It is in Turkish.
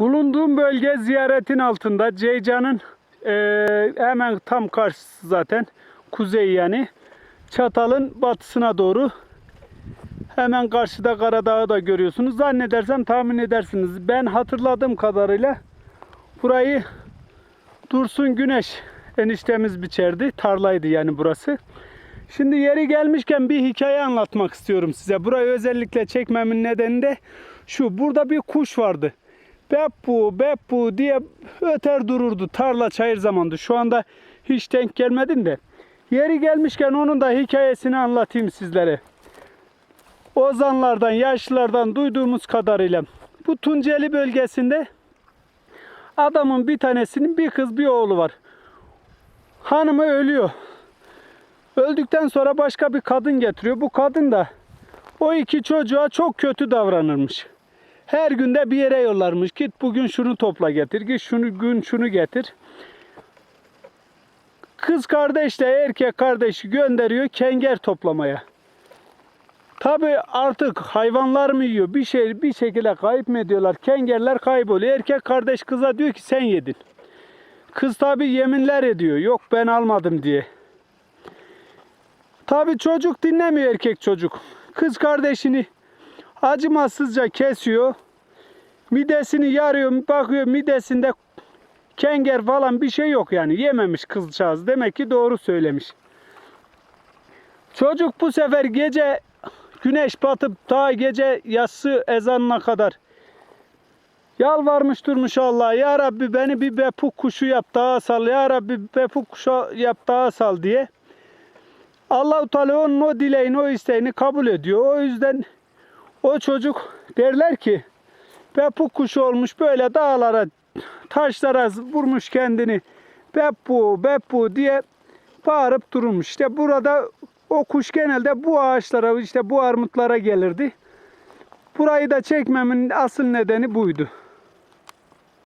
Bulunduğum bölge ziyaretin altında. Ceycan'ın eee, hemen tam karşısı zaten. Kuzey yani. Çatal'ın batısına doğru. Hemen karşıda Karadağ'ı da görüyorsunuz. Zannedersem tahmin edersiniz. Ben hatırladığım kadarıyla burayı Dursun Güneş eniştemiz biçerdi. Tarlaydı yani burası. Şimdi yeri gelmişken bir hikaye anlatmak istiyorum size. Burayı özellikle çekmemin nedeni de şu. Burada bir kuş vardı. Beppu, beppu diye öter dururdu. Tarla çayır zamandı. Şu anda hiç denk gelmedim de. Yeri gelmişken onun da hikayesini anlatayım sizlere. Ozanlardan, yaşlılardan duyduğumuz kadarıyla bu Tunceli bölgesinde adamın bir tanesinin bir kız bir oğlu var. Hanımı ölüyor. Öldükten sonra başka bir kadın getiriyor. Bu kadın da o iki çocuğa çok kötü davranırmış. Her günde bir yere yollarmış. Git bugün şunu topla getir. Git şunu gün şunu getir. Kız kardeşle erkek kardeşi gönderiyor kenger toplamaya. Tabi artık hayvanlar mı yiyor? Bir şey bir şekilde kayıp mı ediyorlar? Kengerler kayboluyor. Erkek kardeş kıza diyor ki sen yedin. Kız tabi yeminler ediyor. Yok ben almadım diye. Tabi çocuk dinlemiyor erkek çocuk. Kız kardeşini acımasızca kesiyor. Midesini yarıyor. Bakıyor midesinde kenger falan bir şey yok yani. Yememiş kızcağız. Demek ki doğru söylemiş. Çocuk bu sefer gece güneş batıp ta gece yatsı ezanına kadar yalvarmış durmuş Allah'a. Ya Rabbi beni bir bepuk kuşu yap daha sal. Ya Rabbi bepuk kuşu yap daha sal diye. Allah-u Teala onun o dileğini, o isteğini kabul ediyor. O yüzden o çocuk derler ki bepuk kuşu olmuş böyle dağlara, taşlara vurmuş kendini. Beppu, beppu diye bağırıp durmuş. İşte burada o kuş genelde bu ağaçlara, işte bu armutlara gelirdi. Burayı da çekmemin asıl nedeni buydu.